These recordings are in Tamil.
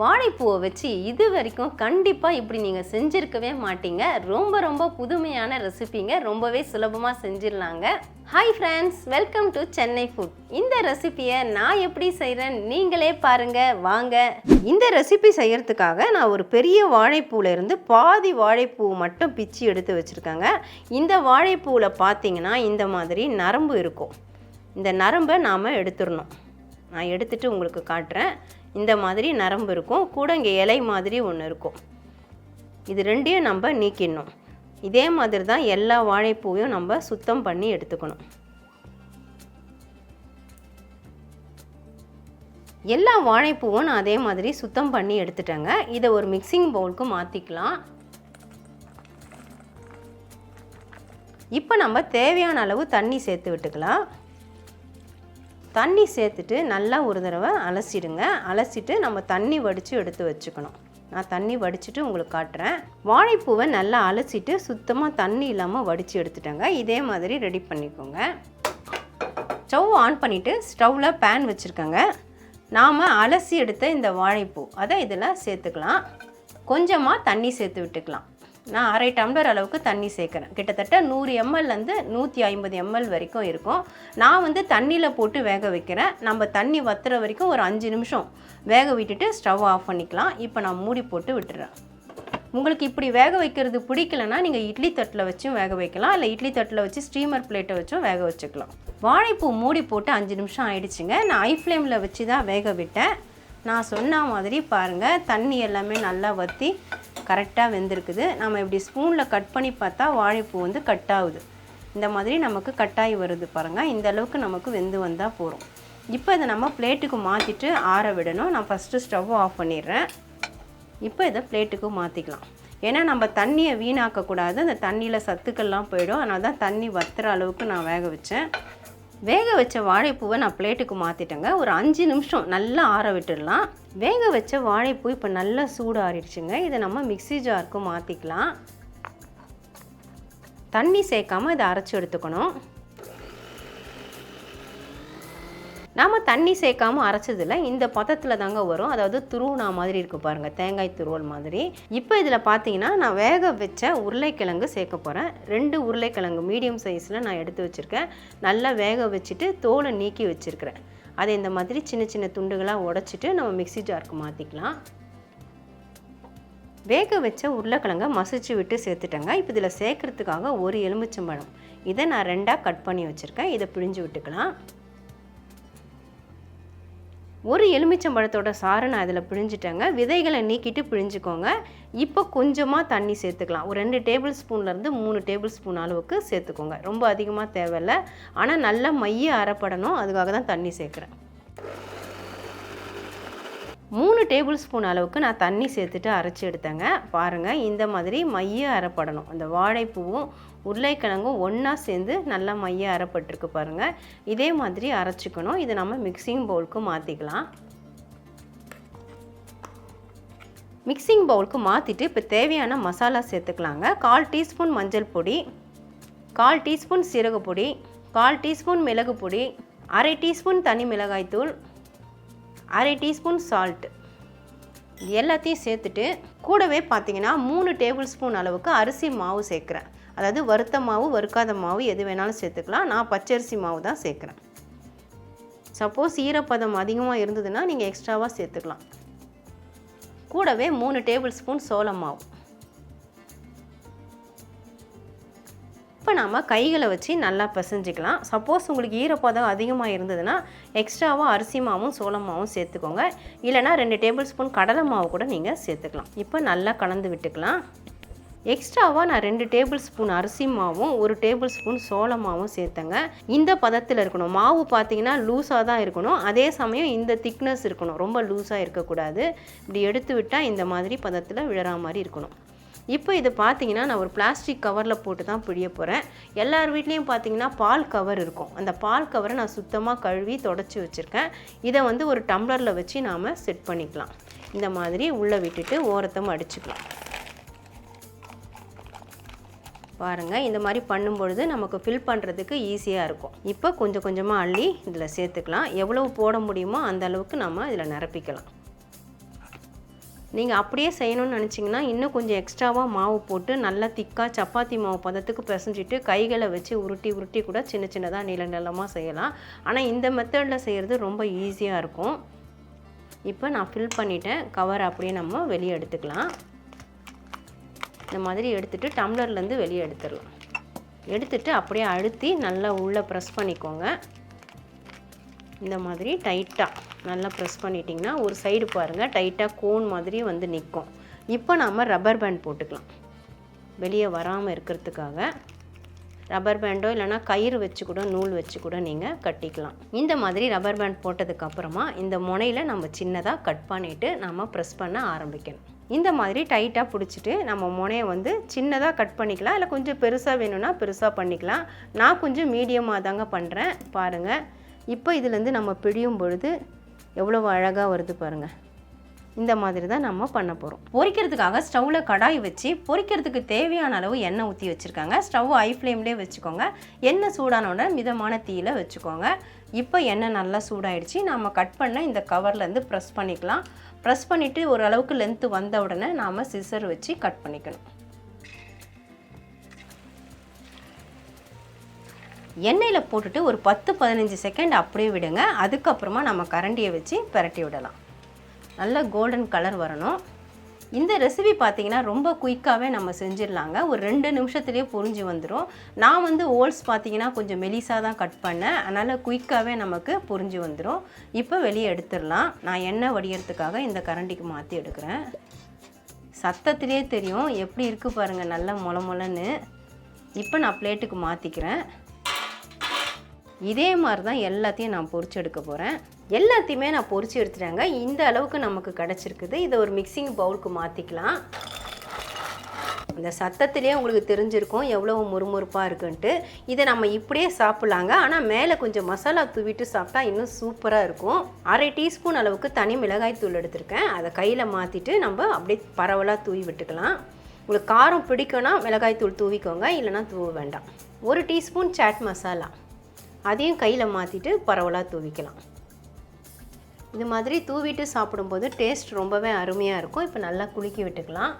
வாழைப்பூவை வச்சு இது வரைக்கும் கண்டிப்பாக இப்படி நீங்கள் செஞ்சுருக்கவே மாட்டீங்க. ரொம்ப ரொம்ப புதுமையான ரெசிபிங்க. ரொம்பவே சுலபமாக செஞ்சிடலாங்க. Hi friends welcome to Chennai food இந்த ரெசிபியை நான் எப்படி செய்கிறேன் நீங்களே பாருங்க. வாங்க. இந்த ரெசிபி செய்கிறதுக்காக நான் ஒரு பெரிய வாழைப்பூல இருந்து பாதி வாழைப்பூ மட்டும் பிச்சு எடுத்து வச்சுருக்கேங்க. இந்த வாழைப்பூவில் பார்த்தீங்கன்னா இந்த மாதிரி நரம்பு இருக்கும். இந்த நரம்பை நாம் எடுத்துடணும். நான் எடுத்துட்டு உங்களுக்கு காட்டுறேன். இந்த மாதிரி நரம்பு இருக்கும். கூட இங்கே இலை மாதிரி ஒன்று இருக்கும். இது ரெண்டையும் நம்ம நீக்கிடணும். இதே மாதிரி தான் எல்லா வாழைப்பூவையும் நம்ம சுத்தம் பண்ணி எடுத்துக்கணும். எல்லா வாழைப்பூவும் நான் அதே மாதிரி சுத்தம் பண்ணி எடுத்துட்டேங்க. இதை ஒரு மிக்சிங் பவுலுக்கு மாற்றிக்கலாம் இப்போ நம்ம தேவையான அளவு தண்ணி சேர்த்து விட்டுக்கலாம். தண்ணி சேர்த்துட்டு நல்லா ஒரு தடவை அலசிடுங்க. அலசிட்டு நம்ம தண்ணி வடித்து எடுத்து வச்சுக்கணும். நான் தண்ணி வடிச்சிட்டு உங்களுக்கு காட்டுறேன். வாழைப்பூவை நல்லா அலசிட்டு சுத்தமாக தண்ணி இல்லாமல் வடித்து எடுத்துட்டேங்க. இதே மாதிரி ரெடி பண்ணிக்கோங்க. ஸ்டவ் ஆன் பண்ணிவிட்டு ஸ்டவ்வில் பேன் வச்சுருக்கேங்க. நாம் அலசி எடுத்த இந்த வாழைப்பூ அதை இதில் சேர்த்துக்கலாம். கொஞ்சமாக தண்ணி சேர்த்து விட்டுக்கலாம். நான் அரை டம்ளர் அளவுக்கு தண்ணி சேர்க்குறேன். கிட்டத்தட்ட நூறு எம்எல்லேருந்து நூற்றி ஐம்பது எம்எல் வரைக்கும் இருக்கும். நான் வந்து தண்ணியில் போட்டு வேக வைக்கிறேன். நம்ம தண்ணி வத்துற வரைக்கும் ஒரு அஞ்சு நிமிஷம் வேக விட்டுட்டு ஸ்டவ் ஆஃப் பண்ணிக்கலாம். இப்போ நான் மூடி போட்டு விட்டுறேன். உங்களுக்கு இப்படி வேக வைக்கிறது பிடிக்கலன்னா நீங்கள் இட்லி தட்டில் வச்சும் வேக வைக்கலாம். இல்லை இட்லி தட்டில் வச்சு ஸ்டீமர் பிளேட்டை வச்சும் வேக வச்சுக்கலாம். வாழைப்பூ மூடி போட்டு அஞ்சு நிமிஷம் ஆயிடுச்சுங்க. நான் ஐ ஃப்ளேமில் வச்சு தான் வேக விட்டேன். நான் சொன்ன மாதிரி பாருங்கள் தண்ணி எல்லாமே நல்லா வற்றி கரெக்டாக வெந்திருக்குது. நம்ம இப்படி ஸ்பூனில் கட் பண்ணி பார்த்தா வாழைப்பூ வந்து கட் ஆகுது. இந்த மாதிரி நமக்கு கட்டாயி வருது பாருங்கள் இந்த அளவுக்கு நமக்கு வெந்து வந்தால் போதும். இப்போ இதை நம்ம பிளேட்டுக்கு மாற்றிட்டு ஆற விடணும். நான் ஃபஸ்ட்டு ஸ்டவ் ஆஃப் பண்ணிடுறேன். இப்போ இதை பிளேட்டுக்கு மாற்றிக்கலாம் ஏன்னா நம்ம தண்ணியை வீணாக்கக்கூடாது. அந்த தண்ணியில் சத்துக்கள்லாம் போயிடும். அதனால தான் தண்ணி வத்துற அளவுக்கு நான் வேக வச்சேன். வேக வச்ச வாழைப்பூவை நான் பிளேட்டுக்கு மாற்றிட்டேங்க ஒரு அஞ்சு நிமிஷம் நல்லா ஆற விட்டுடலாம். வேக வச்ச வாழைப்பூ இப்போ நல்லா சூடு ஆறிடுச்சுங்க இதை நம்ம மிக்ஸி ஜாருக்கு மாற்றிக்கலாம் தண்ணி சேர்க்காம இதை அரைச்சி எடுத்துக்கணும். நாம் தண்ணி சேர்க்காம அரைச்சதில் இந்த பதத்தில் தாங்க வரும். அதாவது துருவுனா மாதிரி இருக்குது பாருங்கள் தேங்காய் துருவல் மாதிரி. இப்போ இதில் பார்த்தீங்கன்னா நான் வேக வச்ச உருளைக்கிழங்கு சேர்க்க போகிறேன் ரெண்டு உருளைக்கிழங்கு மீடியம் சைஸில் நான் எடுத்து வச்சுருக்கேன். நல்லா வேக வச்சுட்டு தோலை நீக்கி வச்சுருக்கிறேன். அதை இந்த மாதிரி சின்ன சின்ன துண்டுகளாக உடச்சிட்டு நம்ம மிக்ஸி ஜாருக்கு மாற்றிக்கலாம் வேக வச்ச உருளைக்கிழங்க மசிச்சு விட்டு சேர்த்துட்டேங்க. இப்போ இதில் சேர்க்கறதுக்காக ஒரு எலுமிச்சம்பழம். இதை நான் ரெண்டாக கட் பண்ணி வச்சுருக்கேன். இதை பிழிஞ்சு விட்டுக்கலாம். ஒரு எலுமிச்சம்பழத்தோட சாறை நான் அதில் பிழிஞ்சிட்டேங்க. விதைகளை நீக்கிட்டு பிழிஞ்சுக்கோங்க. இப்போ கொஞ்சமாக தண்ணி சேர்த்துக்கலாம். ஒரு ரெண்டு டேபிள் ஸ்பூன்லேருந்து மூணு டேபிள் ஸ்பூன் அளவுக்கு சேர்த்துக்கோங்க. ரொம்ப அதிகமாக தேவையில்ல. ஆனால் நல்லா மைய அரைப்படணும். அதுக்காக தான் தண்ணி சேர்க்குறேன். மூணு டேபிள் ஸ்பூன் அளவுக்கு நான் தண்ணி சேர்த்துட்டு அரைச்சி எடுத்தேங்க. பாருங்கள் இந்த மாதிரி மைய அரைப்படணும். அந்த வாழைப்பூவும் உருளைக்கிழங்கும் ஒன்றா சேர்ந்து நல்லா மைய அரைப்பட்டிருக்கு பாருங்கள் இதே மாதிரி அரைச்சிக்கணும். இதை நம்ம மிக்சிங் பவுலுக்கு மாற்றிக்கலாம் மிக்சிங் பவுலுக்கு மாற்றிட்டு இப்போ தேவையான மசாலா சேர்த்துக்கலாங்க. கால் டீஸ்பூன் மஞ்சள் பொடி கால் டீஸ்பூன் சீரகப்பொடி கால் டீஸ்பூன் மிளகு பொடி அரை டீஸ்பூன் தனி மிளகாய்த்தூள் அரை டீஸ்பூன் சால்ட் இது எல்லாத்தையும் சேர்த்துட்டு கூடவே பார்த்தீங்கன்னா மூணு டேபிள் ஸ்பூன் அளவுக்கு அரிசி மாவு சேர்க்குறேன். அதாவது வறுத்த மாவு வறுக்காத மாவு எது வேணாலும் சேர்த்துக்கலாம். நான் பச்சரிசி மாவு தான் சேர்க்குறேன். சப்போஸ் ஈரப்பதம் அதிகமாக இருந்ததுன்னா நீங்கள் எக்ஸ்ட்ராவாக சேர்த்துக்கலாம். கூடவே மூணு டேபிள் ஸ்பூன் சோள மாவு. இப்போ நாம் கைகளை வச்சு நல்லா பிசைஞ்சிக்கலாம். சப்போஸ் உங்களுக்கு ஈரப்பதம் அதிகமாக இருந்ததுன்னா எக்ஸ்ட்ராவாக அரிசி மாவும் சோளம் மாவும் சேர்த்துக்கோங்க. இல்லைனா ரெண்டு டேபிள் ஸ்பூன் கடலை மாவு கூட நீங்கள் சேர்த்துக்கலாம். இப்போ நல்லா கலந்து விட்டுக்கலாம். எக்ஸ்ட்ராவாக நான் ரெண்டு டேபிள் ஸ்பூன் அரிசி மாவும் ஒரு டேபிள் ஸ்பூன் சோள மாவும் சேர்த்தேங்க. இந்த பதத்தில் இருக்கணும். மாவு பார்த்தீங்கன்னா லூஸாக தான் இருக்கணும். அதே சமயம் இந்த திக்னஸ் இருக்கணும். ரொம்ப லூஸாக இருக்கக்கூடாது. இப்படி எடுத்து விட்டால் இந்த மாதிரி பதத்தில் விழற மாதிரி இருக்கணும். இப்போ இது பார்த்தீங்கன்னா நான் ஒரு பிளாஸ்டிக் கவரில் போட்டு தான் பிழிய போகிறேன் எல்லார் வீட்லேயும் பார்த்தீங்கன்னா பால் கவர் இருக்கும். அந்த பால் கவரை நான் சுத்தமாக கழுவி தொடச்சி வச்சுருக்கேன். இதை வந்து ஒரு டம்ளரில் வச்சு நாம் செட் பண்ணிக்கலாம். இந்த மாதிரி உள்ளே விட்டுட்டு ஓரத்தம் அடிச்சுக்கலாம் பாருங்கள் இந்த மாதிரி பண்ணும்பொழுது நமக்கு ஃபில் பண்ணுறதுக்கு ஈஸியாக இருக்கும். இப்போ கொஞ்சம் கொஞ்சமாக அள்ளி இதில் சேர்த்துக்கலாம். எவ்வளவு போட முடியுமோ அந்த அளவுக்கு நம்ம இதில் நிரப்பிக்கலாம். நீங்கள் அப்படியே செய்யணும்னு நினச்சிங்கன்னா இன்னும் கொஞ்சம் எக்ஸ்ட்ராவாக மாவு போட்டு நல்லா திக்காக சப்பாத்தி மாவு பதத்துக்கு பிசைஞ்சிட்டு கைகளை வச்சு உருட்டி உருட்டி கூட சின்ன சின்னதாக நீள நிலமாக செய்யலாம். ஆனால் இந்த மெத்தடில் செய்கிறது ரொம்ப ஈஸியாக இருக்கும். இப்போ நான் ஃபில் பண்ணிட்டேன். கவர் அப்படியே நம்ம வெளியே எடுத்துக்கலாம். இந்த மாதிரி எடுத்துகிட்டு டம்ளர்லேருந்து வெளியே எடுத்துடலாம். எடுத்துட்டு அப்படியே அழுத்தி நல்லா உள்ளே ப்ரெஸ் பண்ணிக்கோங்க. இந்த மாதிரி டைட்டாக நல்லா ப்ரெஸ் பண்ணிட்டிங்கன்னா ஒரு சைடு பாருங்கள் டைட்டாக கோன் மாதிரி வந்து நிற்கும் இப்போ நாம் ரப்பர் பேண்ட் போட்டுக்கலாம். வெளியே வராமல் இருக்கிறதுக்காக ரப்பர் பேண்டோ இல்லைனா கயிறு வச்சு கூட நூல் வச்சு கூட நீங்கள் கட்டிக்கலாம். இந்த மாதிரி ரப்பர் பேண்ட் போட்டதுக்கப்புறமா இந்த முனையில் நம்ம சின்னதாக கட் பண்ணிவிட்டு நம்ம ப்ரெஸ் பண்ண ஆரம்பிக்கணும். இந்த மாதிரி டைட்டாக பிடிச்சிட்டு நம்ம முனையை வந்து சின்னதாக கட் பண்ணிக்கலாம். இல்லை கொஞ்சம் பெருசாக வேணும்னா பெருசாக பண்ணிக்கலாம். நான் கொஞ்சம் மீடியமாக தாங்க பண்ணுறேன் பாருங்கள் இப்போ இதுலேருந்து நம்ம பிடியும் பொழுது எவ்வளோ அழகாக வருது பாருங்கள் இந்த மாதிரி தான் நம்ம பண்ண போகிறோம் பொரிக்கிறதுக்காக ஸ்டவ்வில் கடாய் வச்சு பொரிக்கிறதுக்கு தேவையான அளவு எண்ணெய் ஊற்றி வச்சுருக்காங்க. ஸ்டவ் ஐ ஃப்ளேம்லேயே வச்சுக்கோங்க. எண்ணெய் சூடானோட மிதமான தீயில் வச்சுக்கோங்க. இப்போ எண்ணெய் நல்லா சூடாயிடுச்சு. நம்ம கட் பண்ண இந்த கவர்லேருந்து ப்ரெஸ் பண்ணிக்கலாம். ப்ரெஸ் பண்ணிவிட்டு ஓரளவுக்கு லென்த்து வந்த உடனே நாம் சிசர் வச்சு கட் பண்ணிக்கணும். எண்ணெயில் போட்டுட்டு ஒரு பத்து பதினஞ்சு செகண்ட் அப்படியே விடுங்க. அதுக்கப்புறமா நம்ம கரண்டியை வச்சு பிரட்டி விடலாம். நல்ல கோல்டன் கலர் வரணும். இந்த ரெசிபி பார்த்தீங்கன்னா ரொம்ப குயிக்காகவே நம்ம செஞ்சிடலாங்க. ஒரு ரெண்டு நிமிஷத்துலேயே புரிஞ்சு வந்துடும் நான் வந்து ஓல்ஸ் பார்த்தீங்கன்னா கொஞ்சம் மெலிசாக தான் கட் பண்ணேன். அதனால் குயிக்காகவே நமக்கு புரிஞ்சு வந்துடும் இப்போ வெளியே எடுத்துடலாம். நான் எண்ணெய் வடிகிறதுக்காக இந்த கரண்டிக்கு மாற்றி எடுக்கிறேன். சத்தத்திலே தெரியும். எப்படி இருக்குது பாருங்கள் நல்லா முளமுளன்னு இப்போ நான் பிளேட்டுக்கு மாற்றிக்கிறேன் இதே மாதிரி தான் எல்லாத்தையும் நான் பொறிச்சு எடுக்க போகிறேன் எல்லாத்தையுமே நான் பொறிச்சு எடுத்துட்டாங்க. இந்த அளவுக்கு நமக்கு கிடச்சிருக்குது. இதை ஒரு மிக்சிங் பவுலுக்கு மாற்றிக்கலாம் இந்த சத்தத்திலே உங்களுக்கு தெரிஞ்சிருக்கும் எவ்வளோ முறுமுறுப்பாக இருக்குன்ட்டு. இதை நம்ம இப்படியே சாப்பிட்லாங்க. ஆனால் மேலே கொஞ்சம் மசாலா தூவிட்டு சாப்பிட்டா இன்னும் சூப்பராக இருக்கும். அரை டீஸ்பூன் அளவுக்கு தனி மிளகாய் தூள் எடுத்திருக்கேன். அதை கையில் மாற்றிட்டு நம்ம அப்படியே பரவலாக தூவி விட்டுக்கலாம். உங்களுக்கு காரம் பிடிக்கும்னா மிளகாய் தூள் தூவிக்கோங்க. இல்லைனா தூவ வேண்டாம். ஒரு டீஸ்பூன் சாட் மசாலா. அதையும் கையில் மாற்றிட்டு பரவலாக தூவிக்கலாம். இது மாதிரி தூவிட்டு சாப்பிடும்போது டேஸ்ட் ரொம்பவே அருமையாக இருக்கும். இப்போ நல்லா குலுக்கி விட்டுக்கலாம்.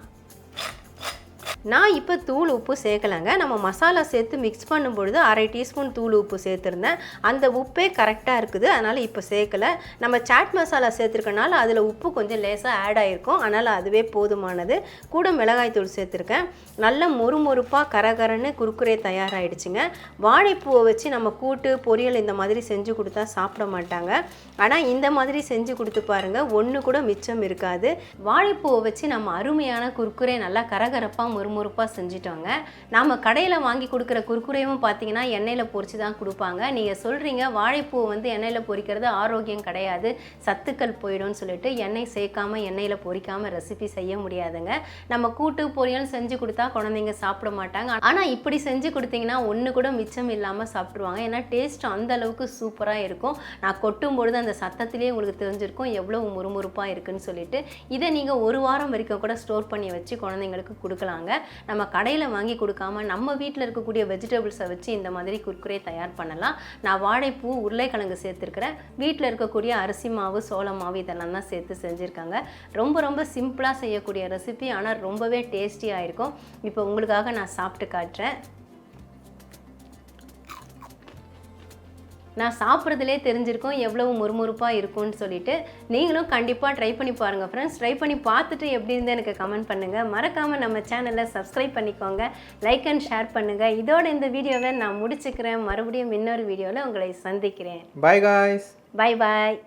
நான் இப்போ தூள் உப்பு சேர்க்கலைங்க. நம்ம மசாலா சேர்த்து மிக்ஸ் பண்ணும்பொழுது அரை டீஸ்பூன் தூள் உப்பு சேர்த்துருந்தேன். அந்த உப்பே கரெக்டாக இருக்குது. அதனால் இப்போ சேர்க்கலை. நம்ம சாட் மசாலா சேர்த்துருக்கனால அதில் உப்பு கொஞ்சம் லேசாக ஆட் ஆகிருக்கும் அதனால் அதுவே போதுமானது. கூட மிளகாய் தூள் சேர்த்துருக்கேன். நல்ல மொறுமொறுப்பாக கரகரன்னு குறுக்குறே தயாராகிடுச்சுங்க வாழைப்பூவை வச்சு நம்ம கூட்டு பொரியல் இந்த மாதிரி செஞ்சு கொடுத்தா சாப்பிட மாட்டாங்க. ஆனால் இந்த மாதிரி செஞ்சு கொடுத்து பாருங்கள் ஒன்று கூட மிச்சம் இருக்காது. வாழைப்பூவை வச்சு நம்ம அருமையான குறுக்குறே நல்லா கரகரப்பாக மொறு முறுமுறுப்பாக செஞ்சுட்டோங்க. நாம் கடையில் வாங்கி கொடுக்குற குறுக்குறையும் பார்த்தீங்கன்னா எண்ணெயில் பொரித்து தான் கொடுப்பாங்க. நீங்கள் சொல்கிறீங்க வாழைப்பூ வந்து எண்ணெயில் பொரிக்கிறது ஆரோக்கியம் கிடையாது சத்துக்கள் போயிடும்னு சொல்லிட்டு எண்ணெய் சேர்க்காம எண்ணெயில் பொறிக்காமல் ரெசிபி செய்ய முடியாதுங்க. நம்ம கூட்டு பொரியல் செஞ்சு கொடுத்தா குழந்தைங்க சாப்பிட மாட்டாங்க. ஆனால் இப்படி செஞ்சு கொடுத்தீங்கன்னா ஒன்று கூட மிச்சம் இல்லாமல் சாப்பிட்ருவாங்க ஏன்னா டேஸ்ட் அந்த அளவுக்கு சூப்பராக இருக்கும். நான் கொட்டும் பொழுது அந்த சத்தத்திலேயே உங்களுக்கு தெரிஞ்சிருக்கும் எவ்வளோ முறுமுறுப்பாக இருக்குன்னு சொல்லிட்டு. இதை நீங்கள் ஒரு வாரம் வரைக்கும் கூட ஸ்டோர் பண்ணி வச்சு குழந்தைங்களுக்கு கொடுக்கலாங்க. நம்ம கடையில் வாங்கி கொடுக்காம நம்ம வீட்டில் இருக்கக்கூடிய வெஜிடபிள்ஸை வச்சு இந்த மாதிரி குர்குரே தயார் பண்ணலாம். நான் வாழைப்பூ உருளைக்கிழங்கு சேர்த்துருக்கிறேன். வீட்டில் இருக்கக்கூடிய அரிசி மாவு சோள மாவு இதெல்லாம் தான் சேர்த்து செஞ்சுருக்காங்க. ரொம்ப ரொம்ப சிம்பிளாக செய்யக்கூடிய ரெசிபி ஆனால் ரொம்பவே டேஸ்டியாக இருக்கும். இப்போ உங்களுக்காக நான் சாப்பிட்டு காட்டுறேன். நான் சாப்பிட்றதுலே தெரிஞ்சிருக்கோம் எவ்வளவு முறுமுறுப்பாக இருக்கும்னு சொல்லிட்டு நீங்களும் கண்டிப்பாக ட்ரை பண்ணி பாருங்கள் ஃப்ரெண்ட்ஸ் ட்ரை பண்ணி பார்த்துட்டு எப்படி இருந்து எனக்கு கமெண்ட் பண்ணுங்கள் மறக்காமல் நம்ம சேனலை சப்ஸ்கிரைப் பண்ணிக்கோங்க. லைக் அண்ட் ஷேர் பண்ணுங்கள் இதோட இந்த வீடியோவை நான் முடிச்சுக்கிறேன். மறுபடியும் இன்னொரு வீடியோவில் உங்களை சந்திக்கிறேன். Bye guys. Bye bye